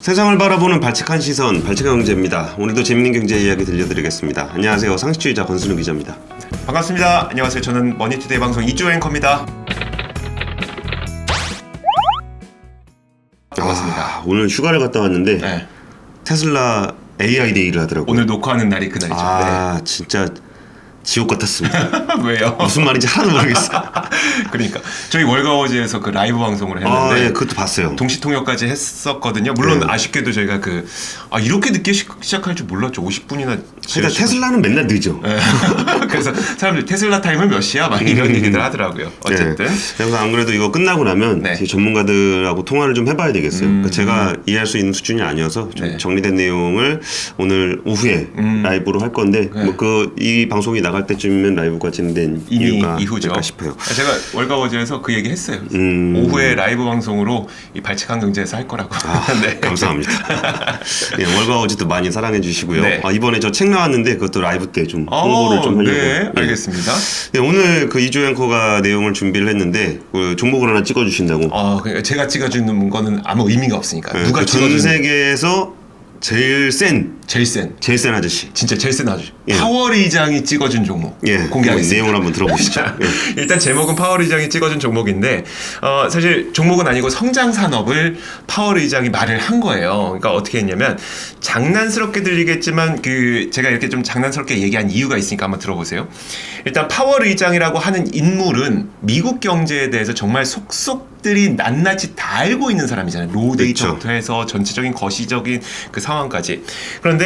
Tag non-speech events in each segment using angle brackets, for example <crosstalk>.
세상을 바라보는 발칙한 시선, 발칙한 경제입니다. 오늘도 재밌는 경제 이야기 들려드리겠습니다. 안녕하세요. 상식주의자 권순우 기자입니다. 반갑습니다. 안녕하세요. 저는 머니투데이 방송 이주 앵커입니다. 반갑습니다. 아, 오늘 휴가를 갔다 왔는데 네. 테슬라 AI 데이를 하더라고요. 오늘 녹화하는 날이 그날이죠. 아 진짜 지옥 같았습니다. 네. <laughs> 왜요? 무슨 말인지 하나도 모르겠어요. <laughs> 그러니까 저희 월가워즈에서 그 라이브 방송을 했는데 아, 예, 그것도 봤어요. 동시통역까지 했었거든요. 물론 네. 아쉽게도 저희가 그 아, 이렇게 늦게 시, 시작할 줄 몰랐죠. 50분이나 그러니까 테슬라는 맨날 늦어. 네. <laughs> 그래서 사람들이 테슬라 타임은 몇 시야? 막 이런 얘기들 하더라고요. 어쨌든 네. 그래서 안 그래도 이거 끝나고 나면 네. 제 전문가들하고 통화를 좀 해봐야 되겠어요. 그러니까 제가 이해할 수 있는 수준이 아니어서 좀 음. 네. 정리된 내용을 오늘 오후에 음. 라이브로 할 건데 네. 뭐그 이 방송이 나갈 때쯤이면 라이브가 진행된 이유가 이후죠. 싶어요. 제가 월가워즈에서 그 얘기 했어요. 음. 오후에 라이브 방송으로 이 발칙한 경제에서 할 거라고. <laughs> 네. 아, 감사합니다. <laughs> 예, 어제도 많이 사랑해 주시고요. 네. 아, 이번에 저책 나왔는데 그것도 라이브 때좀 어, 홍보를 좀 하려고. 네, 예. 알겠습니다. 예, 오늘 그 이조 앵커가 내용을 준비를 했는데 그 종목을 하나 찍어주신다고. 어, 그러니까 제가 찍어주는 거는 아무 의미가 없으니까 예, 누가 그전 찍어주는 세계에서 제일 센 제일 센, 제일 센 아저씨. 진짜 제일 센 아저씨 예. 파워리장이 찍어준 종목 예, 공개하겠습니다. 그 내용을 한번 들어보시죠. <laughs> 예. 일단 제목은 파워리장이 찍어준 종목인데 어, 사실 종목은 아니고 성장 산업을 파워리장이 말을 한 거예요. 그러니까 어떻게 했냐면 장난스럽게 들리겠지만 그 제가 이렇게 좀 장난스럽게 얘기한 이유가 있으니까 한번 들어보세요. 일단 파워리장이라고 하는 인물은 미국 경제에 대해서 정말 속속들이 낱낱이 다 알고 있는 사람이잖아요. 로 데이터부터 해서 전체적인 거시적인 그 상황까지. 그런데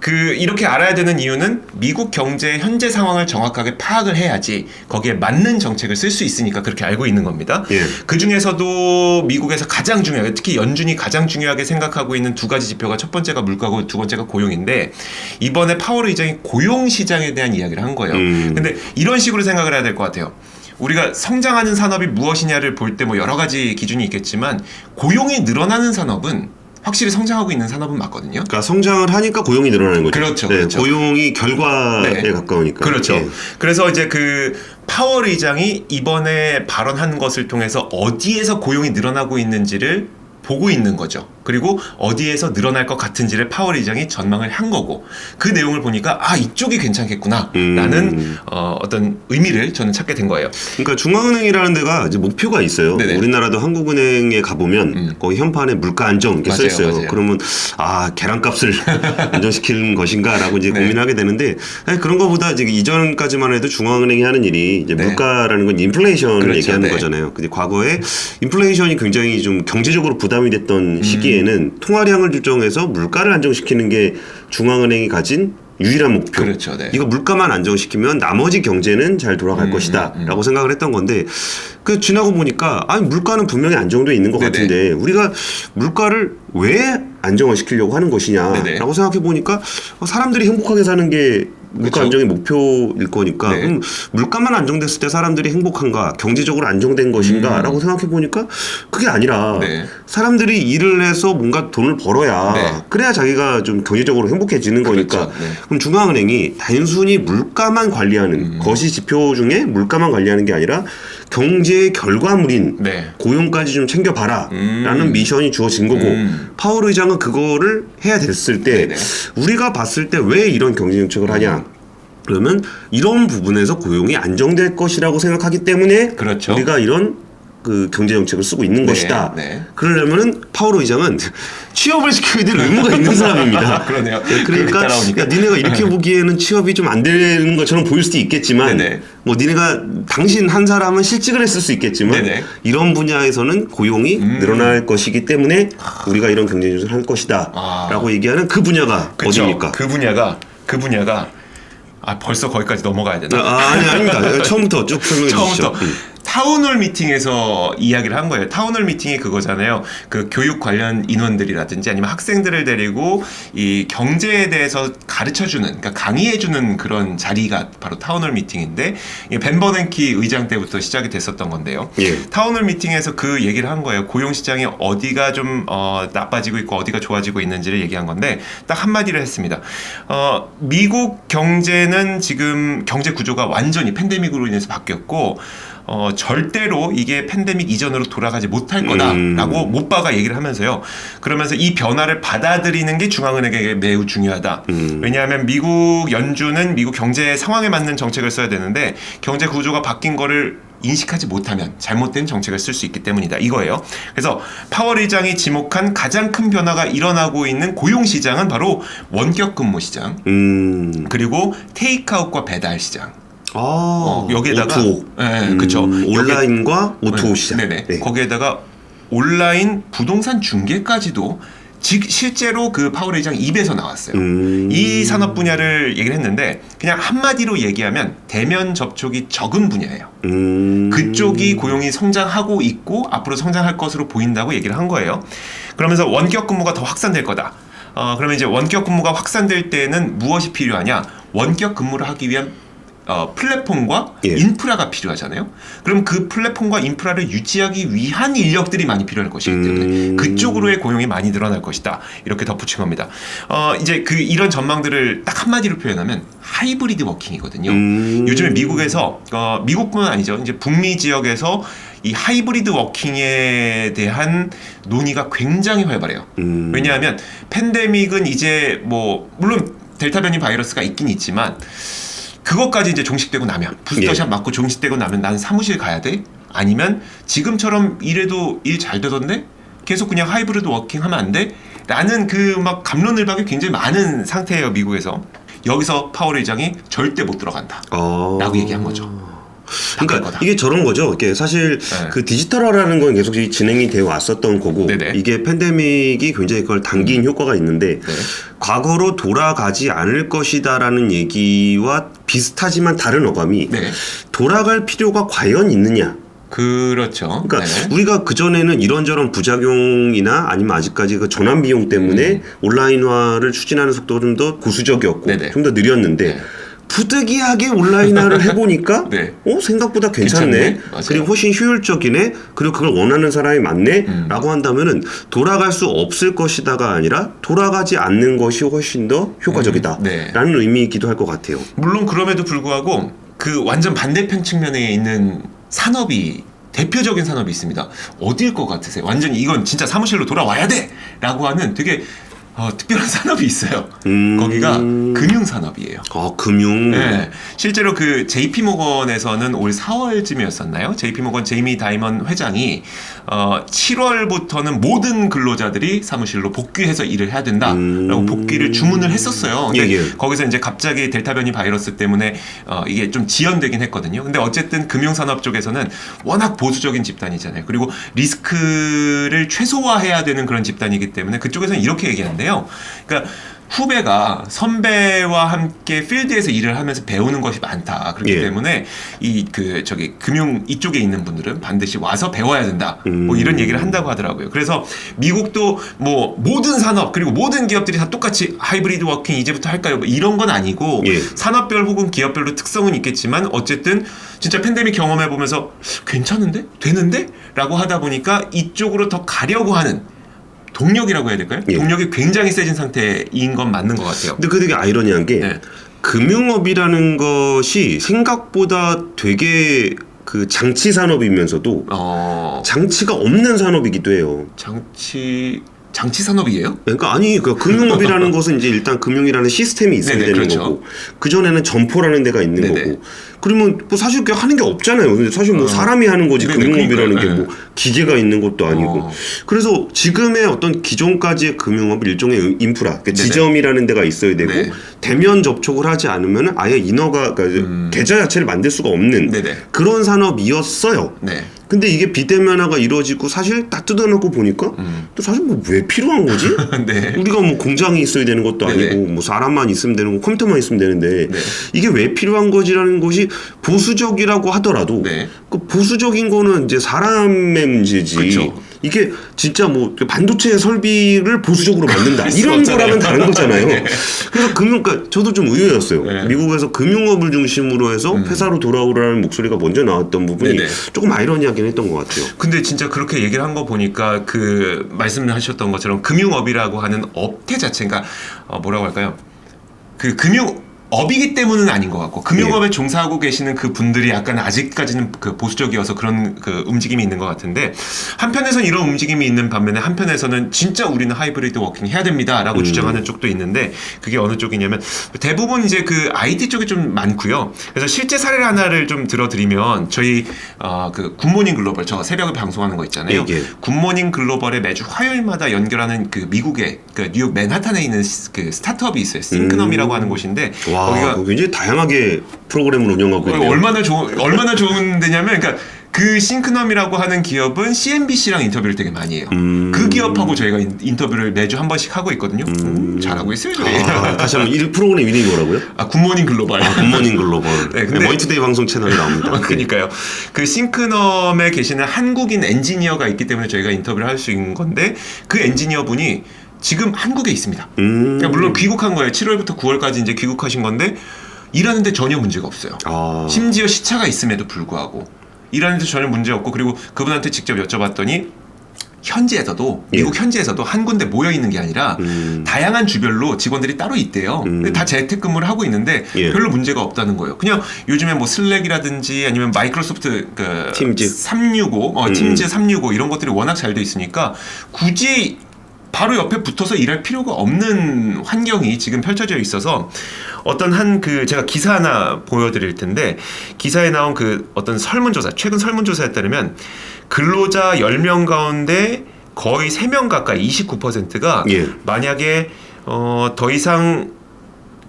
그 이렇게 알아야 되는 이유는 미국 경제의 현재 상황을 정확하게 파악을 해야지 거기에 맞는 정책을 쓸 수 있으니까 그렇게 알고 있는 겁니다. 예. 그 중에서도 미국에서 가장 중요하게 특히 연준이 가장 중요하게 생각하고 있는 두 가지 지표가 첫 번째가 물가고 두 번째가 고용인데 이번에 파월 의장이 고용 시장에 대한 이야기를 한 거예요. 음. 근데 이런 식으로 생각을 해야 될 것 같아요. 우리가 성장하는 산업이 무엇이냐를 볼 때 뭐 여러 가지 기준이 있겠지만 고용이 늘어나는 산업은 확실히 성장하고 있는 산업은 맞거든요. 그러니까 성장을 하니까 고용이 늘어나는 거죠. 그렇죠, 네, 그렇죠. 고용이 결과에 네. 가까우니까. 그렇죠. 예. 그래서 이제 그 파월 의장이 이번에 발언한 것을 통해서 어디에서 고용이 늘어나고 있는지를 보고 있는 거죠. 그리고 어디에서 늘어날 것 같은지를 파월 의장이 전망을 한 거고 그 내용을 보니까 아 이쪽이 괜찮겠구나라는 음. 어, 어떤 의미를 저는 찾게 된 거예요. 그러니까 중앙은행이라는 데가 이제 목표가 있어요. 네네. 우리나라도 한국은행에 가보면 음. 거기 현판에 물가 안정 이렇게 써 맞아요, 있어요. 맞아요. 그러면 아 계란값을 <laughs> 안정시키는 것인가라고 이제 네. 고민하게 되는데 아니, 그런 거보다 이제 이전까지만 해도 중앙은행이 하는 일이 이제 네. 물가라는 건 인플레이션을 그렇죠, 얘기하는 네. 거잖아요. 근데 과거에 인플레이션이 굉장히 좀 경제적으로 부담이 됐던 시기에 는 통화량을 조정해서 물가를 안정시키는 게 중앙은행이 가진 유일한 목표. 그렇죠, 네. 이거 물가만 안정시키면 나머지 경제는 잘 돌아갈 음, 것이다라고 생각을 했던 건데 그 지나고 보니까 아니 물가는 분명히 안정돼 있는 것 네네. 같은데 우리가 물가를 왜 안정화 시키려고 하는. 것이냐라고 생각해 보니까 어, 사람들이 행복하게 사는 게 물가 그쵸. 안정의 목표일 거니까 네. 그럼 물가만 안정됐을 때 사람들이 행복한가 경제적으로 안정된 것인가라고 생각해 보니까 그게 아니라 음. 네. 사람들이 일을 해서 뭔가 돈을 벌어야 네. 그래야 자기가 좀 경제적으로 행복해지는 거니까 그렇죠. 네. 그럼 중앙은행이 단순히 물가만 관리하는 음. 거시 지표 중에 물가만 관리하는 게 아니라 경제의 결과물인 네. 고용까지 좀 챙겨봐라 음. 라는 미션이 주어진 거고 음. 파월 의장은 그거를 해야 됐을 때. 우리가 봤을 때 왜 이런 경제 정책을 하냐 그러면 이런 부분에서 고용이 안정될 것이라고 생각하기 때문에 그렇죠. 우리가 이런 그 경제 정책을 쓰고 있는 네, 것이다. 네. 그러려면은 파월 의장은 취업을 시켜야 될 의무가 있는 사람입니다. <laughs> 그러네요. 네, 그러니까. 야, 니네가 이렇게 보기에는 취업이 좀 안 되는 것처럼 보일 수도 있겠지만 네네. 뭐 니네가 당신 한 사람은 실직을 했을 수 있겠지만 네네. 이런 분야에서는 고용이 음. 늘어날 것이기 때문에 우리가 이런 경제 조정을 할 것이다 아. 라고 얘기하는 그 분야가 그쵸? 어디입니까? 그 분야가 그 분야가 아 벌써 거기까지 넘어가야 되나? 아, 아니 아닙니다. 처음부터 쭉 설명해. 처음부터 음. 타운홀 미팅에서 이야기를 한 거예요. 타운홀 미팅이 그거잖아요. 그 교육 관련 인원들이라든지 아니면 학생들을 데리고 이 경제에 대해서 가르쳐 주는 그러니까 강의해 주는 그런 자리가 바로 타운홀 미팅인데 이게 벤 버냉키 의장 때부터 시작이 됐었던 건데요. 예. 타운홀 미팅에서 그 얘기를 한 거예요. 고용 시장이 어디가 좀 어, 나빠지고 있고 어디가 좋아지고 있는지를 얘기한 건데 딱 한마디를 했습니다. 어, 미국 경제는 지금 경제 구조가 완전히 팬데믹으로 인해서 바뀌었고 어, 절대로 이게 팬데믹 이전으로 돌아가지 못할 거다라고 음. 못바가 얘기를 하면서요. 그러면서 이 변화를 받아들이는 게 중앙은행에게 매우 중요하다. 음. 왜냐하면 미국 연준은 미국 경제 상황에 맞는 정책을 써야 되는데 경제 구조가 바뀐 거를 인식하지 못하면 잘못된 정책을 쓸 수 있기 때문이다. 이거예요. 그래서 파월 의장이 지목한 가장 큰 변화가 일어나고 있는 고용 시장은 바로 원격 근무 시장 음. 그리고 테이크아웃과 배달 시장. 아, 어, 여기에다가 O2O. 네, 그쵸. 온라인과 오토 시장. 네네. 네. 거기에다가 온라인 부동산 중개까지도 직 실제로 그 파월 의장 입에서 나왔어요. 음. 이 산업 분야를 얘기를 했는데 그냥 한마디로 얘기하면 대면 접촉이 적은 분야예요. 음. 그쪽이 고용이 성장하고 있고 앞으로 성장할 것으로 보인다고 얘기를 한 거예요. 그러면서 원격 근무가 더 확산될 거다. 어, 그러면 이제 원격 근무가 확산될 때는 무엇이 필요하냐? 원격 근무를 하기 위한 어, 플랫폼과 예. 인프라가 필요하잖아요. 그럼 그 플랫폼과 인프라를 유지하기 위한 인력들이 많이 필요할 것이기 때문에 음. 그쪽으로의 고용이 많이 늘어날 것이다. 이렇게 덧붙인 겁니다. 어, 이제 그 이런 전망들을 딱 한마디로 표현하면 하이브리드 워킹이거든요. 음. 요즘에 미국에서 어, 미국뿐만 아니죠. 이제 북미 지역에서 이 하이브리드 워킹에 대한 논의가 굉장히 활발해요. 음. 왜냐하면 팬데믹은 이제 뭐 물론 델타 변이 바이러스가 있긴 있지만 그것까지 이제 종식되고 나면 부스터샷 예. 맞고 종식되고 나면 난 사무실 가야 돼? 아니면 지금처럼 일해도 일 잘 되던데 계속 그냥 하이브리드 워킹 하면 안 돼? 라는 그 막 감론을박이 굉장히 많은 상태예요 미국에서 여기서 파월 의장이 절대 못 들어간다 아. 라고 얘기한 거죠 그러니까 거다. 이게 저런 거죠. 이게 사실 네. 그 디지털화라는 건 계속 이 진행이 되어 왔었던 거고 네네. 이게 팬데믹이 굉장히 그걸 당긴 효과가 있는데 네. 과거로 돌아가지 않을 것이다라는 얘기와 비슷하지만 다른 어감이 네 돌아갈 필요가 과연 있느냐. 그렇죠 그러니까 네. 우리가 그 전에는 이런저런 부작용이나 아니면 아직까지 그 전환 비용 때문에 온라인화를 추진하는 속도가 좀 더 고수적이었고 음. 좀더 느렸는데 네. 부득이하게 온라인화를 해보니까 <laughs> 네. 어 생각보다 괜찮네. 그리고 훨씬 효율적이네 그리고 그걸 원하는 사람이 음. 많네라고 한다면은 돌아갈 수 없을 것이다가 아니라 돌아가지 않는 것이 훨씬 더 효과적이다라는 네. 의미이기도 할 것 같아요. 물론 그럼에도 불구하고 그 완전 반대편 측면에 있는 산업이 대표적인 산업이 있습니다. 어디일 것 같으세요? 완전히 이건 진짜 사무실로 돌아와야 돼 라고 하는 되게 어, 특별한 산업이 있어요. 음. 거기가 금융 산업이에요. 아 금융 네. 실제로 그 JP 모건에서는 올 4월쯤이었었나요? JP 모건 제이미 다이먼 회장이 어 7월부터는 모든 근로자들이 사무실로 복귀해서 일을 해야 된다라고 음. 복귀를 주문을 했었어요. 근데 예, 예. 거기서 이제 갑자기 델타 변이 바이러스 때문에 어 이게 좀 지연되긴 했거든요. 근데 어쨌든 금융 산업 쪽에서는 워낙 보수적인 집단이잖아요. 그리고 리스크를 최소화해야 되는 그런 집단이기 때문에 그쪽에서는 이렇게 얘기하는데요. 그러니까 후배가 선배와 함께 필드에서 일을 하면서 배우는 것이 많다. 그렇기 예. 때문에 이 그 저기 금융 이쪽에 있는 분들은 반드시 와서 배워야 된다. 뭐 이런 음. 얘기를 한다고 하더라고요. 그래서 미국도 뭐 모든 산업 그리고 모든 기업들이 다 똑같이 하이브리드 워킹 이제부터 할까요? 뭐 이런 건 아니고 예. 산업별 혹은 기업별로 특성은 있겠지만 어쨌든 진짜 팬데믹 경험해 보면서 괜찮은데 되는데 라고 하다 보니까 이쪽으로 더 가려고 하는 동력이라고 해야 될까요? 예. 동력이 굉장히 세진 상태인 건 맞는 것 같아요. 근데 그 되게 아이러니한 게 네. 금융업이라는 것이 생각보다 되게 그 장치 산업이면서도 어 장치가 없는 산업이기도 해요. 장치 장치 산업이에요? 그러니까 아니 그 금융업이라는 <laughs> 것은 이제 일단 금융이라는 시스템이 있어야 네네, 되는 그렇죠. 거고 그 전에는 점포라는 데가 있는 네네. 거고 그러면 뭐 사실 그냥 하는 게 없잖아요. 근데 사실 뭐 어. 사람이 하는 거지 네네, 금융업이라는 게 그러니까요. 뭐 기계가 있는 것도 아니고 어. 그래서 지금의 어떤 기존까지의 금융업 일종의 인프라 그러니까. 지점이라는 데가 있어야 되고 네. 대면 접촉을 하지 않으면 아예 인허가 그러니까 음. 계좌 자체를 만들 수가 없는. 그런 산업이었어요. 네. 근데 이게 비대면화가 이루어지고 사실 딱 뜯어놓고 보니까 음. 또 사실 뭐 왜 필요한 거지? <laughs> 네. 우리가 뭐 공장이 있어야 되는 것도 네네. 아니고 뭐 사람만 있으면 되는 거 컴퓨터만 있으면 되는데 네. 이게 왜 필요한 거지라는 것이 보수적이라고 하더라도 네. 그 보수적인 거는 이제 사람의 문제지. 이게 진짜 뭐 반도체 설비를 보수적으로 만든다 <laughs> 이런. 거랑은 다른 거잖아요. <laughs> 네. 그래서 금융, 그러니까 저도 좀 의외였어요. 네. 미국에서 금융업을 중심으로 해서 음. 회사로 돌아오라는 목소리가 먼저 나왔던 부분이 네네. 조금 아이러니하긴 했던 것 같아요. 근데 진짜 그렇게 얘기를 한 거 보니까 그 말씀하셨던 것처럼 금융업이라고 하는 업태 자체가 어 뭐라고 할까요? 그 금융 업이기 때문은 아닌 것 같고 금융업에 예. 종사하고 계시는 그 분들이 약간 아직까지는 그 보수적이어서 그런 그 움직임이 있는 것 같은데 한편에서는 이런 움직임이 있는 반면에 한편에서는 진짜 우리는 하이브리드 워킹 해야 됩니다라고 음. 주장하는 쪽도 있는데 그게 어느 쪽이냐면 대부분 이제 그 IT 쪽이 좀 많고요. 그래서 실제 사례 하나를 좀 들어드리면 저희 어 그 굿모닝 글로벌 저 새벽에 방송하는 거 있잖아요. 예, 예. 굿모닝 글로벌에 매주 화요일마다 연결하는 그 미국의 그 뉴욕 맨하탄에 있는 스- 그 스타트업이 있어요. 싱크넘이라고 하는 곳인데 와, 거기가 그거 굉장히 다양하게 프로그램을 운영하고 어, 있네요. 얼마나 좋은 얼마나 좋은 데냐면 그러니까 그 싱크넘이라고 하는 기업은 CNBC랑 인터뷰를 되게 많이 해요. 음. 그 기업하고 저희가 인, 인터뷰를 매주 한 번씩 하고 있거든요. 음, 잘하고 있어요, 저희. 아, 다시 한번 이 프로그램 이름이 뭐라고요? 아, 굿모닝 글로벌. 굿모닝 글로벌. 네, 네, 근데- 머니투데이 방송 채널에 나옵니다. 아, <laughs> 그러니까요. 그 싱크넘에 계시는 한국인 엔지니어가 있기 때문에 저희가 인터뷰를 할 수 있는 건데 그 엔지니어 분이 지금 한국에 있습니다. 음. 그러니까 물론 귀국한 거예요. 7월부터 9월까지 이제 귀국하신 건데 일하는데 전혀 문제가 없어요. 아, 심지어 시차가 있음에도 불구하고 일하는데 전혀 문제 없고 그리고 그분한테 직접 여쭤봤더니 현지에서도 예. 미국 현지에서도 한 군데 모여 있는 게 아니라 음. 다양한 주별로 직원들이 따로 있대요. 음. 근데 다 재택근무를 하고 있는데 예. 별로 문제가 없다는 거예요. 그냥 요즘에 뭐 슬랙이라든지 아니면 마이크로소프트 그 팀즈. 365, 어, 음. 팀즈 365 이런 것들이 워낙 잘 돼 있으니까 굳이 바로 옆에 붙어서 일할 필요가 없는 환경이 지금 펼쳐져 있어서 어떤 한 그 제가 기사 하나 보여드릴 텐데 기사에 나온 그 어떤 설문조사 최근 설문조사에 따르면 근로자 10명 가운데 거의 3명 가까이 29%가 예. 만약에 어, 더 이상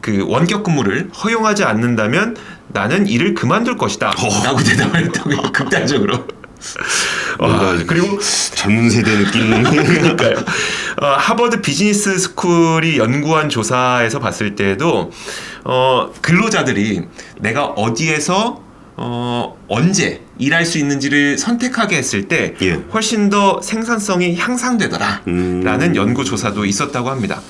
그 원격 근무를 허용하지 않는다면 나는 일을 그만둘 것이다. 라고 대답을 했던 거예요. 극단적으로. 와, 그리고 젊은 세대 느낌. <laughs> 그러니까요. 어, 하버드 비즈니스 스쿨이 연구한 조사에서 봤을 때도 어, 근로자들이 내가 어디에서 어, 언제 일할 수 있는지를 선택하게 했을 때 예. 훨씬 더 생산성이 향상되더라라는 음. 연구 조사도 있었다고 합니다.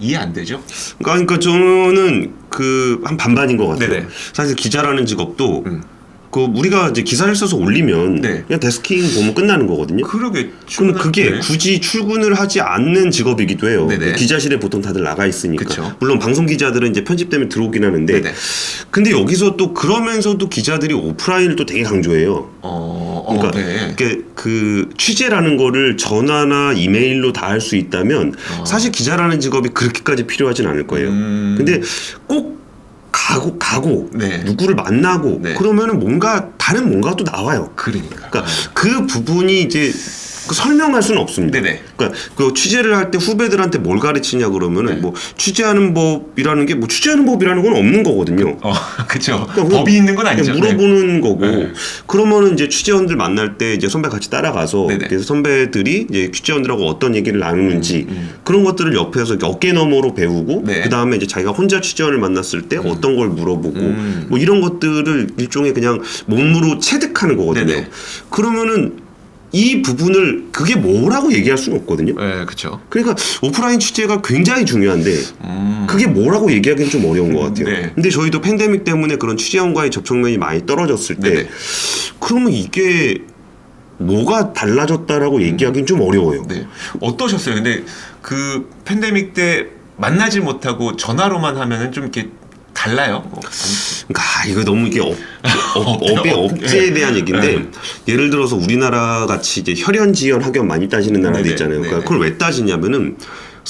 이해 안 되죠? 그러니까 저는 그 한 반반인 것 같아요. 네네. 사실 기자라는 직업도 음. 그 우리가 이제 기사를 써서 올리면 네. 그냥 데스킹 보면 끝나는 거거든요. 그러게. 그럼 그게 네. 굳이 출근을 하지 않는 직업이기도 해요. 네네. 기자실에 보통 다들 나가 있으니까. 그쵸. 물론 방송 기자들은 이제 편집 때문에 들어오긴 하는데. 네네. 근데 여기서 또 그러면서도 기자들이 오프라인을 또 되게 강조해요. 어, 어, 그러니까 네. 그 취재라는 거를 전화나 이메일로 다 할 수 있다면 어. 사실 기자라는 직업이 그렇게까지 필요하진 않을 거예요. 음. 근데 꼭 가고 가고 네. 누구를 만나고 네. 그러면은 뭔가 다른 뭔가 또 나와요. 그러니까. 그러니까 그 부분이 이제 그 설명할 수는 없습니다. 네네. 그러니까 그 취재를 할 때 후배들한테 뭘 가르치냐 그러면은 네. 뭐 취재하는 법이라는 게 뭐 취재하는 법이라는 건 없는 거거든요. 어, <laughs> 그쵸. 그러니까 그냥 법이 있는 건 아니죠. 네. 물어보는 거고 네. 그러면은 이제 취재원들 만날 때 이제 선배 같이 따라가서 네네. 그래서 선배들이 이제 취재원들하고 어떤 얘기를 나누는지 음, 음. 그런 것들을 옆에서 어깨 너머로 배우고 네. 그 다음에 이제 자기가 혼자 취재원을 만났을 때 어떤 걸 물어보고 음. 뭐 이런 것들을 일종의 그냥 몸으로 체득하는 거거든요. 네네. 그러면은 이 부분을 그게 뭐라고 얘기할 수는 없거든요. 네, 그쵸. 그러니까 오프라인 취재가 굉장히 중요한데 음. 그게 뭐라고 얘기하기는 좀 어려운 것 같아요. 네. 근데 저희도 팬데믹 때문에 그런 취재원과의 접촉면이 많이 떨어졌을 때 네네. 그러면 이게 뭐가 달라졌다라고 얘기하기는 좀 어려워요. 네. 어떠셨어요? 근데 그 팬데믹 때 만나지 못하고 전화로만 하면은 좀 이렇게 달라요? 어, 그러니까 아, 이거 너무 이게 업, 업, 업, 업의 업, 업체에 네. 대한 얘기인데 네. 예를 들어서 우리나라 같이 이제 혈연 지연 학연 많이 따지는 나라도 있잖아요. 그러니까. 그걸 왜 따지냐면은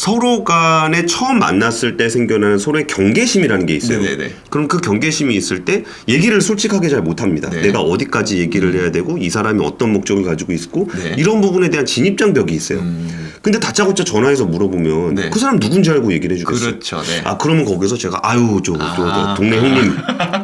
서로 간에 처음 만났을 때 생겨나는 서로의 경계심이라는 게 있어요. 네네네. 그럼 그 경계심이 있을 때 얘기를 솔직하게 잘 못합니다. 네. 내가 어디까지 얘기를 해야 되고 이 사람이 어떤 목적을 가지고 있고 네. 이런 부분에 대한 진입장벽이 있어요. 음, 근데 다짜고짜 전화해서 물어보면 네. 그 사람 누군지 알고 얘기를 해주겠어요. 그렇죠. 네. 아 그러면 거기서 제가 아유 저, 저, 저 아. 동네 형님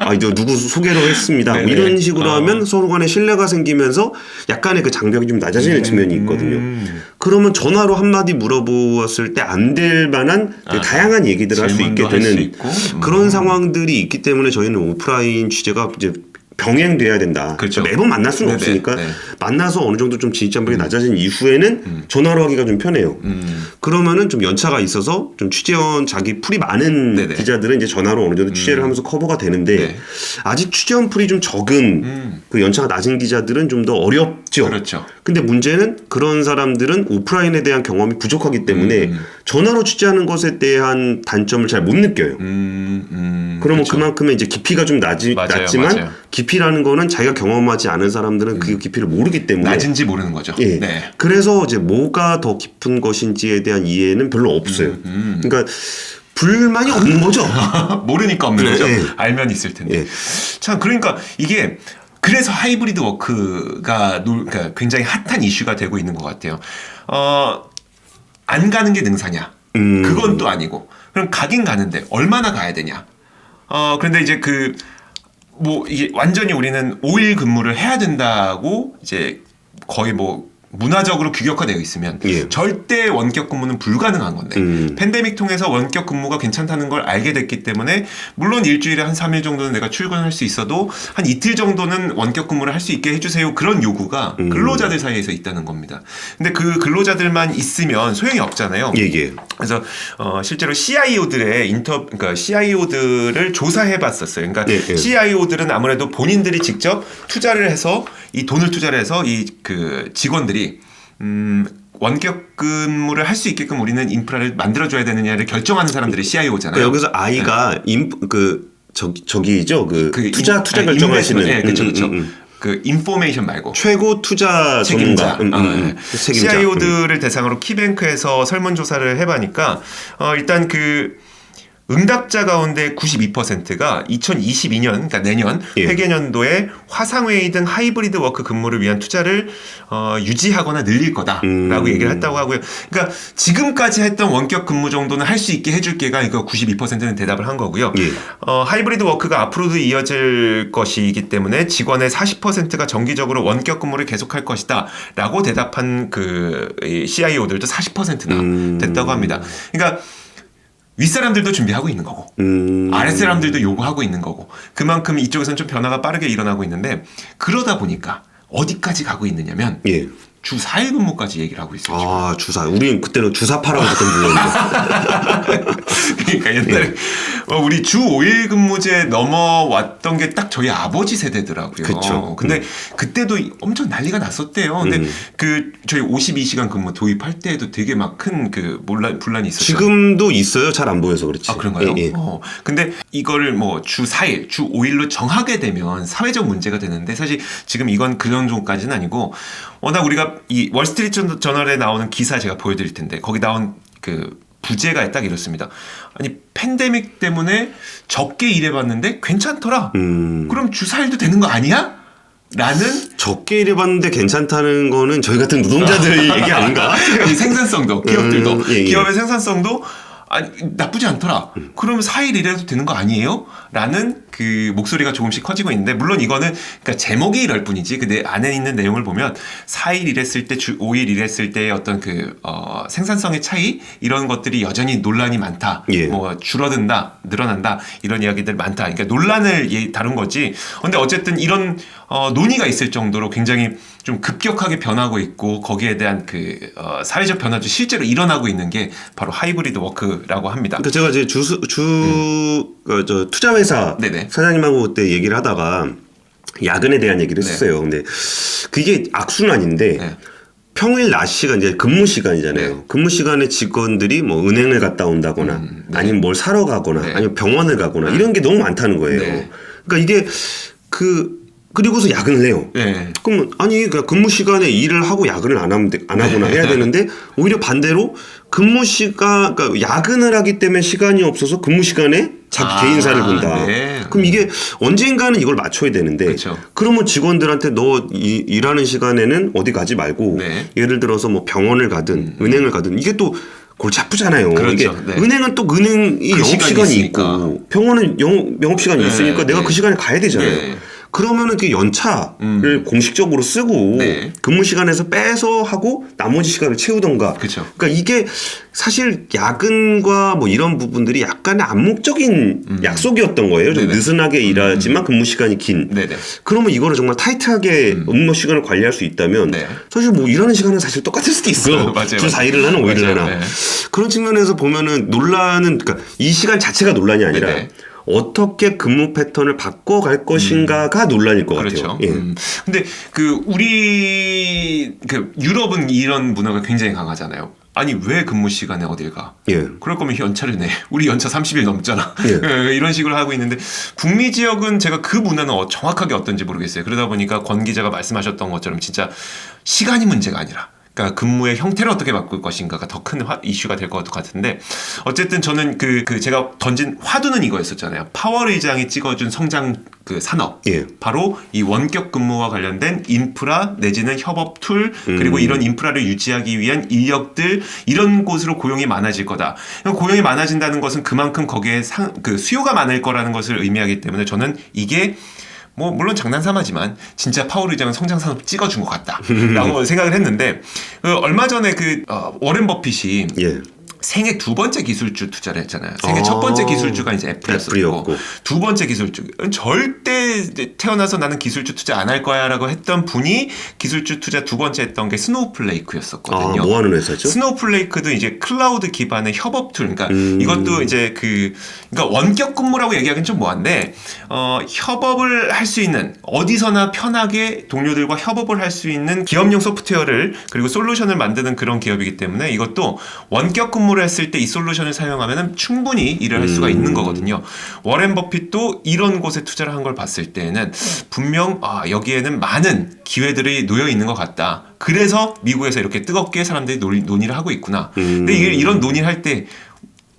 아 저 누구 소개로 했습니다 뭐. 이런 식으로 어. 하면 서로 간에 신뢰가 생기면서 약간의 그 장벽이 좀 낮아지는 측면이 있거든요 음. 그러면 전화로 한마디 물어보았을 때안 될 만한 그 아. 다양한 얘기들을 할 수 있게 되는 있고. 음. 그런 상황들이 있기 때문에 저희는 오프라인 취재가 이제 병행돼야 된다. 그렇죠. 매번 만날 수는 네네. 없으니까 네. 만나서 어느 정도 좀 진입장벽이 낮아진 이후에는 전화로 하기가 좀 편해요. 음. 그러면은 좀 연차가 있어서 좀 취재원 자기 풀이 많은 네네. 기자들은 이제 전화로 어느 정도 취재를 하면서 커버가 되는데 네. 아직 취재원 풀이 좀 적은 음. 그 연차가 낮은 기자들은 좀 더 어렵 죠. 그렇죠. 근데 문제는 그런 사람들은 오프라인에 대한 경험이 부족하기 때문에 음. 전화로 취재하는 것에 대한 단점을 잘 못 느껴요. 음, 음, 그러면 그렇죠. 그만큼의 이제 깊이가 좀 낮이, 맞아요, 낮지만 맞아요. 음. 깊이라는 거는 자기가 경험하지 않은 사람들은 그 깊이를 모르기 때문에 낮은지 모르는 거죠. 예. 네. 그래서 이제 뭐가 더 깊은 것인지에 대한 이해는 별로 없어요. 음. 그러니까 불만이 없는 거죠. <laughs> 모르니까 없는 네, 거죠. 네. 알면 있을 텐데. 예. 참 그러니까 이게 그래서 하이브리드 워크가 놀, 그러니까 굉장히 핫한 이슈가 되고 있는 것 같아요. 어, 안 가는 게 능사냐? 음. 그건 또 아니고. 그럼 가긴 가는데 얼마나 가야 되냐? 어, 그런데 이제 그, 뭐, 이게 완전히 우리는 5일 근무를 해야 된다고 이제 거의 뭐 문화적으로 규격화되어 있으면 예. 절대 원격 근무는 불가능한 건데 음. 팬데믹 통해서 원격 근무가 괜찮다는 걸 알게 됐기 때문에 물론 일주일에 한 3일 정도는 내가 출근할 수 있어도 한 이틀 정도는 원격 근무를 할 수 있게 해주세요 그런 요구가 음. 근로자들 사이에서 있다는 겁니다. 근데 그 근로자들만 있으면 소용이 없잖아요. 얘기해. 그래서 어, 실제로 CIO들의 인터 그러니까 CIO들을 조사해 봤었어요. 그러니까 네, 네. CIO들은 아무래도 본인들이 직접 투자를 해서 이 돈을 투자를 해서 이 그 직원들이 음 원격 근무를 할 수 있게끔 우리는 인프라를 만들어 줘야 되느냐를 결정하는 사람들이 CIO잖아요. 그러니까 여기서 아이가 인, 그 저기 저기죠. 그, 그 투자 인- 투자 아니, 결정하시는 인베스트먼트. 예, 그렇죠, 음, 그렇죠. 음, 음. 그 인포메이션 말고 최고 투자 책임자, 음, 음, 아, 음. 예. 책임자. 음. CIO들을 대상으로 키뱅크에서 설문조사를 해보니까 어, 일단 그 응답자 가운데 92%가 2022년, 그러니까 내년 예. 회계년도에 화상회의 등 하이브리드 워크 근무를 위한 투자를 어, 유지하거나 늘릴 거다라고 음. 얘기를 했다고 하고요. 그러니까 지금까지 했던 원격 근무 정도는 할 수 있게 해줄 게가 이거 92%는 대답을 한 거고요. 예. 어, 하이브리드 워크가 앞으로도 이어질 것이기 때문에 직원의 40%가 정기적으로 원격 근무를 계속할 것이다 라고 대답한 그이 CIO들도 40%나 음. 됐다고 합니다. 그러니까 윗사람들도 준비하고 있는 거고 음. 아랫사람들도 요구하고 있는 거고 그만큼 이쪽에서는 좀 변화가 빠르게 일어나고 있는데 그러다 보니까 어디까지 가고 있느냐면 예. 주 4일 근무까지 얘기를 하고 있어요. 아 주사. 우리는 그때는 주사파라고 그랬던 불렀는데. 그러니까 옛날에 어, 우리 주 5일 근무제 넘어왔던 게 딱 저희 아버지 세대더라고요. 그쵸. 근데 그때도 엄청 난리가 났었대요. 근데 음. 그 저희 52시간 근무 도입할 때에도 되게 막 큰 그 분란이 있었죠. 지금도 있어요. 잘 안 보여서 그렇지. 아 그런가요? 예, 예. 어. 근데 이거를 뭐주 4일, 주 5일로 정하게 되면 사회적 문제가 되는데 사실 지금 이건 그 정도까지는 아니고 워낙 우리가 이 월스트리트 저널에 나오는 기사 제가 보여드릴 텐데 거기 나온 그 부제가 딱 이렇습니다. 아니 팬데믹 때문에 적게 일해봤는데 괜찮더라. 음. 그럼 주 4일도 되는 거 아니야? 라는 적게 일해봤는데 괜찮다는 거는 저희 같은 노동자들 얘기 아닌가? 이 생산성도 기업들도 음, 예, 예. 기업의 생산성도 아니 나쁘지 않더라. 그러면 4일 일해도 되는 거 아니에요? 라는 그 목소리가 조금씩 커지고 있는데 물론 이거는 그러니까 제목이 이럴 뿐이지 근데 안에 있는 내용을 보면 4일 일했을 때 주 5일 일했을 때의 어떤 그 어, 생산성의 차이 이런 것들이 여전히 논란이 많다. 예. 뭐 줄어든다, 늘어난다 이런 이야기들 많다. 그러니까 논란을 예- 다룬 거지. 근데 어쨌든 이런 어, 논의가 있을 정도로 굉장히 좀 급격하게 변하고 있고 거기에 대한 그 어, 사회적 변화도 실제로 일어나고 있는 게 바로 하이브리드 워크라고 합니다. 그러니까 제가 이제 주수 주, 그, 저, 투자 회사 네네. 사장님하고 그때 얘기를 하다가 야근에 대한 얘기를 네. 했어요. 근데 그게 악순환인데 네. 평일 낮 시간 이제 근무 시간이잖아요. 네. 근무 시간에 직원들이 뭐 은행을 갔다 온다거나 음, 네. 아니면 뭘 사러 가거나 네. 아니면 병원을 가거나 이런 게 너무 많다는 거예요. 네. 그러니까 이게 그 그리고서 야근을 해요. 네. 그럼 아니 그 근무 시간에 일을 하고 야근을 안 하면 돼- 안 하거나 해야 되는데 오히려 반대로 근무 시간 그러니까 야근을 하기 때문에 시간이 없어서 근무 시간에 자기 아, 개인사를 본다. 네. 그럼 이게 언젠가는 이걸 맞춰야 되는데 그쵸. 그러면 직원들한테 너 이, 일하는 시간에는 어디 가지 말고 네. 음. 예를 들어서 뭐 병원을 가든 은행을 가든 이게 또 골치 아프잖아요. 그렇죠. 이게 네. 은행은 또 은행이 그 영업 시간이 시간이. 있고 병원은 영업, 영업 시간이 네, 있으니까 내가 네. 그 시간에 가야 되잖아요. 네. 그러면은 그 연차를 공식적으로 쓰고 음. 네. 근무 시간에서 빼서 하고 나머지 시간을 채우던가. 그쵸. 그러니까 이게 사실 야근과 뭐 이런 부분들이 약간의 암묵적인 약속이었던 거예요. 좀 음. 네네. 느슨하게 일하지만 근무 시간이 긴. 네네. 그러면 이거를 정말 타이트하게 업무 시간을 관리할 수 있다면 음. 네. 사실 뭐 일하는 시간은 사실 똑같을 수도 있어. 맞아요, 주 맞아요. 4일을 하나 5일을 맞아요, 하나. 네. 그런 측면에서 보면은 논란은 그러니까 이 시간 자체가 논란이 아니라 네네. 어떻게 근무 패턴을 바꿔갈 것인가가 논란일 것 그렇죠. 같아요. 예. 음. 근데 그 우리 그 유럽은 이런 문화가 굉장히 강하잖아요. 아니 왜 근무 시간에 어딜 가? 예. 그럴 거면 연차를 내. <laughs> 우리 연차 30일 넘잖아. 예. <laughs> 예, 이런 식으로 하고 있는데 북미 지역은 제가 그 문화는 어- 정확하게 어떤지 모르겠어요. 그러다 보니까 권 기자가 말씀하셨던 것처럼 진짜 시간이 문제가 아니라 그러니까 근무의 형태를 어떻게 바꿀 것인가가 더 큰 이슈가 될 것 같은데 어쨌든 저는 그, 그 제가 던진 화두는 이거였었잖아요. 파월 의장이 찍어준 성장 그 산업 예. 바로 이 원격 근무와 관련된 인프라 내지는 협업 툴 그리고 음. 이런 인프라를 유지하기 위한 인력들 이런 곳으로 고용이 많아질 거다. 고용이 많아진다는 것은 그만큼 거기에 상, 그 수요가 많을 거라는 것을 의미하기 때문에 저는 이게 뭐 물론 장난삼하지만 진짜 파월 의장은 성장 산업 찍어준 것 같다라고 <laughs> 생각을 했는데 그 얼마 전에 그 어, 워렌 버핏이 예. 생애 두 번째 기술주 투자를 했잖아요. 생애 아. 첫 번째 기술주가 이제 애플이었고 애플이었고. 두 번째 기술주 절대 태어나서 나는 기술주 투자 안 할 거야라고 했던 분이 기술주 투자 두 번째 했던 게 아, 스노우플레이크였었거든요. 뭐 하는 회사죠? 스노우플레이크도 이제 클라우드 기반의 협업 툴, 그러니까 음. 이것도 이제 그, 그러니까 원격 근무라고 얘기하기는 좀 뭐한데, 어, 협업을 할 수 있는 어디서나 편하게 동료들과 협업을 할 수 있는 기업용 소프트웨어를 그리고 솔루션을 만드는 그런 기업이기 때문에 이것도 원격 근무 를 했을 때 이 솔루션을 사용하면 충분히 일을 할 수가 음. 있는 거거든요. 워렌 버핏도 이런 곳에 투자를 한 걸 봤을 때는 분명 아, 여기에는 많은 기회들이 놓여 있는 것 같다. 그래서 미국에서 이렇게 뜨겁게 사람들이 논의, 논의를 하고 있구나. 근데 이게 이런 논의를 할 때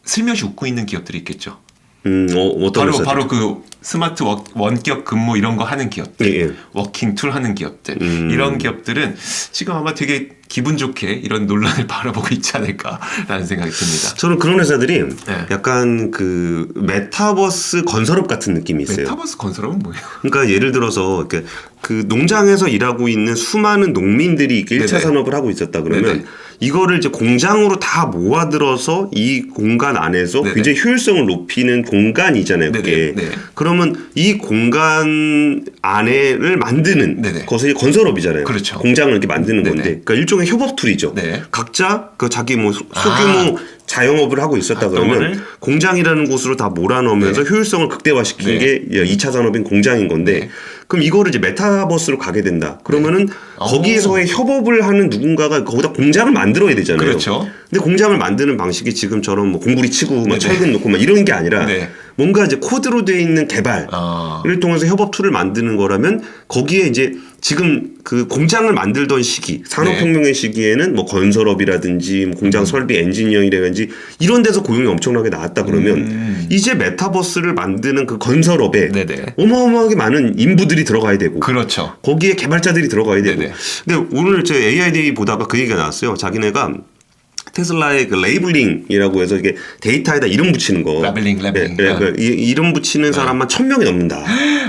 슬며시 웃고 있는 기업들이 있겠죠. 음, 어, 바로 회사죠? 바로 그 스마트 워, 원격 근무 이런 거 하는 기업들, 예, 예. 워킹 툴 하는 기업들 음. 이런 기업들은 지금 아마 되게 기분 좋게 이런 논란을 <laughs> 바라보고 있지 않을까라는 생각이 듭니다. 저는 그런 회사들이 네. 약간 그 메타버스 건설업 같은 느낌이 있어요. 메타버스 건설업은 뭐예요? 그러니까 예를 들어서 이렇게 그 농장에서 일하고 있는 수많은 농민들이 1차 네네. 산업을 하고 있었다 그러면 네네. 이거를 이제 공장으로 다 모아들어서 이 공간 안에서 네네. 굉장히 효율성을 높이는 공간이잖아요. 그게. 네네. 네. 그러면 이 공간 안에를 만드는 네네. 것이 건설업이잖아요. 그렇죠. 공장을 이렇게 만드는 네네. 건데, 그러니까 일종의 협업 툴이죠. 네. 각자 그 자기 뭐 소- 아. 소규모 자영업을 하고 있었다 그러면 동원을? 공장이라는 곳으로 다 몰아넣으면서 네. 효율성을 극대화시킨 네. 게 2차 산업인 공장인 건데 네. 그럼 이거를 이제 메타버스로 가게 된다. 그러면은 오. 거기에서의 협업을 하는 누군가가 거기다 공장을 만들어야 되잖아요. 그렇죠. 근데 공장을 만드는 방식이 지금처럼 뭐 공구리 치고 막 네네. 철근 놓고 막 이런 게 아니라 네. 뭔가 이제 코드로 되어 있는 개발을 아, 통해서 협업 툴을 만드는 거라면 거기에 이제 지금 그 공장을 만들던 시기 산업혁명의 시기에는 뭐 건설업이라든지 뭐 공장 설비 엔지니어링이라든지 이런 데서 고용이 엄청나게 나왔다 그러면 음. 이제 메타버스를 만드는 그 건설업에 네네. 어마어마하게 많은 인부들이 들어가야 되고 그렇죠. 거기에 개발자들이 들어가야 되고 네네. 근데 오늘 제 AID 보다가 그 얘기가 나왔어요 자기네가 테슬라의 그 레이블링이라고 해서 이게 데이터에다 이름 붙이는 거 라벨링, 라벨링. 예, 예, 네. 그 이- 이름 붙이는 사람만 천 명이 넘는다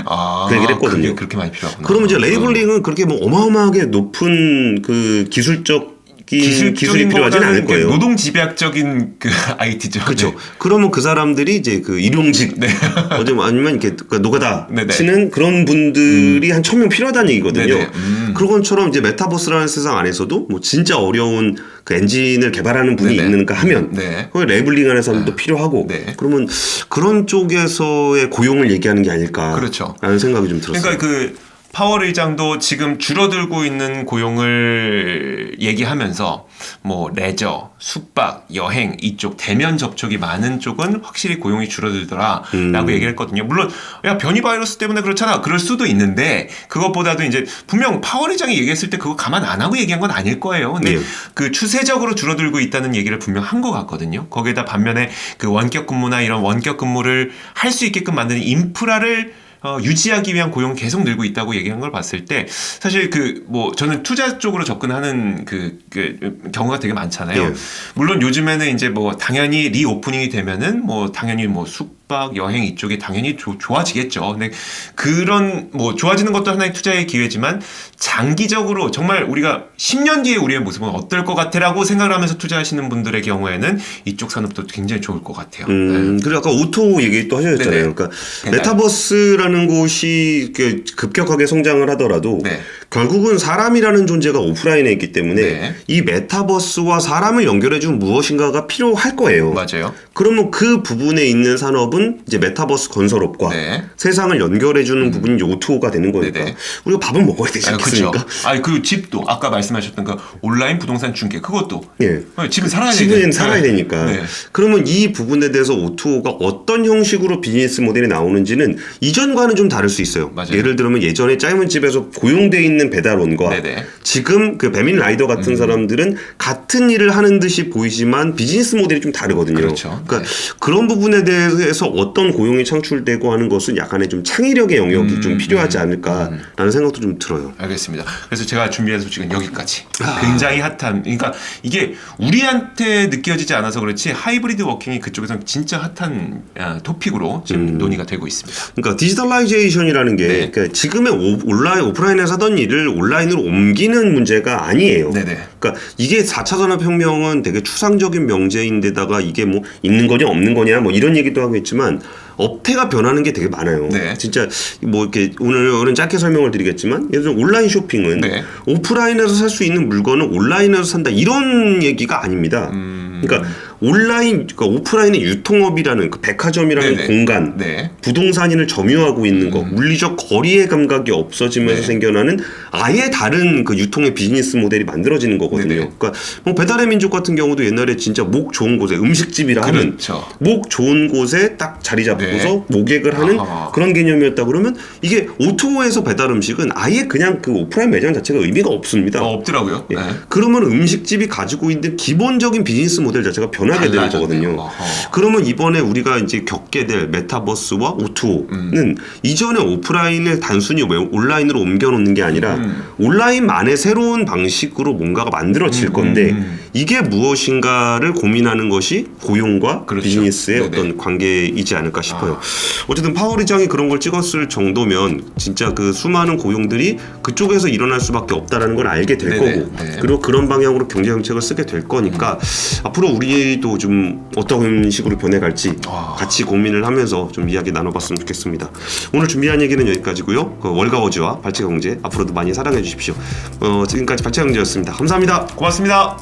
아, 그 얘기를 했거든요. 그게 그렇게 많이 필요하구나. 그러면 이제 레이블링은 그렇게 뭐 어마어마하게 높은 그 기술적 기술이 기술적인 필요하지는 않을 그 거예요. 노동 집약적인 그 <laughs> IT죠. 그렇죠. 그러면 그 사람들이 이제 그 일용직 네. <laughs> 어디 뭐 아니면 이렇게 그 노가다 네네. 치는 그런 분들이 한천 명 필요하다는 얘기거든요. 네네. 음. 그런 것처럼 이제 메타버스라는 세상 안에서도 뭐 진짜 어려운 그 엔진을 개발하는 분이 네네. 있는가 하면 네. 거기 레이블링하는 사람도 필요하고 네. 그러면 그런 쪽에서의 고용을 얘기하는 게 아닐까 그렇죠. 라는 생각이 좀 들었어요. 그러니까 그 파월 의장도 지금 줄어들고 있는 고용을 얘기하면서 뭐 레저, 숙박, 여행 이쪽 대면 접촉이 많은 쪽은 확실히 고용이 줄어들더라라고 음. 얘기했거든요. 물론 야 변이 바이러스 때문에 그렇잖아. 그럴 수도 있는데 그것보다도 이제 분명 파월 의장이 얘기했을 때 그거 가만 안 하고 얘기한 건 아닐 거예요. 근데 예. 그 추세적으로 줄어들고 있다는 얘기를 분명 한 것 같거든요. 거기에다 반면에 그 원격 근무나 이런 원격 근무를 할 수 있게끔 만드는 인프라를 어, 유지하기 위한 고용 계속 늘고 있다고 얘기한 걸 봤을 때 사실 그 뭐 저는 투자 쪽으로 접근하는 그, 그 경우가 되게 많잖아요. 예. 물론 요즘에는 이제 뭐 당연히 리오프닝이 되면은 뭐 당연히 뭐 숙 숙박, 여행 이쪽에 당연히 조- 좋아지겠죠. 근데 그런 뭐 좋아지는 것도 하나의 투자의 기회지만 장기적으로 정말 우리가 10년 뒤에 우리의 모습은 어떨 것 같아라고 생각을 하면서 투자하시는 분들의 경우에는 이쪽 산업도 굉장히 좋을 것 같아요. 음, 그리고 아까 오토 얘기 또 하셨잖아요. 네네. 그러니까 배달. 메타버스라는 곳이 급격하게 성장을 하더라도 네. 결국은 사람이라는 존재가 오프라인에 있기 때문에 네. 이 메타버스와 사람을 연결해준 무엇인가가 필요할 거예요. 맞아요. 그러면 그 부분에 있는 산업은 이제 메타버스 건설업과 네. 세상을 연결해주는 부분이 이제 오토가 되는 거니까 네네. 우리가 밥은 먹어야 되지 아. 않겠습니까? 아니 그 집도 아까 말씀하셨던 그 온라인 부동산 중개 그것도 예. 어, 집은 살아야 집은 되는- 살아야 네. 되니까. 네. 그러면 이 부분에 대해서 오토가 어떤 형식으로 비즈니스 모델이 나오는지는 이전과는 좀 다를 수 있어요. 맞아요. 예를 들면 예전에 짜이문 집에서 고용돼 있는 배달원과 네네. 지금 그 배민 라이더 음. 같은 사람들은 같은 일을 하는 듯이 보이지만 비즈니스 모델이 좀 다르거든요. 그렇죠. 러니까 그런 부분에 대해서 어떤 고용이 창출되고 하는 것은 약간의 좀 창의력의 영역이 음, 좀 필요하지 않을까라는 생각도 좀 들어요. 알겠습니다. 그래서 제가 준비한 소식은 여기까지. 아. 굉장히 핫한. 그러니까 이게 우리한테 느껴지지 않아서 그렇지 하이브리드 워킹이 그쪽에서는 진짜 핫한 아, 토픽으로 지금 음. 논의가 되고 있습니다. 그러니까 디지털라이제이션이라는 게 네. 그러니까 지금의 오- 온라인 오프라인에서 하던 일을 온라인으로 옮기는 문제가 아니에요. 네네. 그러니까 이게 4차 산업혁명은 되게 추상적인 명제인데다가 이게 뭐 있는 거냐 없는 거냐 뭐 이런 얘기도 하고 있지만 업태가 변하는 게 되게 많아요. 네. 진짜 뭐 이렇게 오늘은 짧게 설명을 드리겠지만 예를 들어 온라인 쇼핑은 네. 오프라인에서 살 수 있는 물건을 온라인에서 산다 이런 얘기가 아닙니다. 음. 그러니까 온라인 그러니까 오프라인의 유통업이라는 그 백화점이라는 네네. 공간 네. 부동산인을 점유하고 있는 거, 물리적 거리의 감각이 없어지면서 네. 생겨나는 아예 다른 그 유통의 비즈니스 모델이 만들어지는 거거든요. 네네. 그러니까 뭐 배달의 민족 같은 경우도 옛날에 진짜 목 좋은 곳에 음식집이라 하면 그렇죠. 목 좋은 곳에 딱 자리 잡고서 네. 모객을 하는 아하. 그런 개념이었다 그러면 이게 오토에서 배달 음식은 아예 그냥 그 오프라인 매장 자체가 의미가 없습니다. 어, 없더라고요. 예. 네. 그러면 음식집이 가지고 있는 기본적인 비즈니스 모델 자체가 변 하게 되는. 거거든요. 어허. 그러면 이번에 우리가 이제 겪게 될 메타버스와 오토는 음. 이전에 오프라인을 단순히 왜 온라인으로 옮겨놓는 게 아니라 음. 온라인만의 새로운 방식으로 뭔가가 만들어질 음, 건데 음. 이게 무엇인가를 고민하는 것이 고용과 그렇죠. 비즈니스의 네네. 아. 어떤 관계이지 않을까 싶어요. 어쨌든 파월 의장이 그런 걸 찍었을 정도면 진짜 그 수많은 고용들이 그쪽에서 일어날 수밖에 없다라는 걸 알게 될 네네. 거고 네. 그리고 그런 방향으로 경제 정책을 쓰게 될 거니까 앞으로 우리 도좀 어떤 식으로 변해갈지 아. 같이 고민을 하면서 좀 이야기 나눠봤으면 좋겠습니다. 오늘 준비한 얘기는 여기까지고요. 그 월가워즈와 발칙경제 앞으로도 많이 사랑해 주십시오. 어, 지금까지 발칙경제였습니다. 감사합니다. 고맙습니다.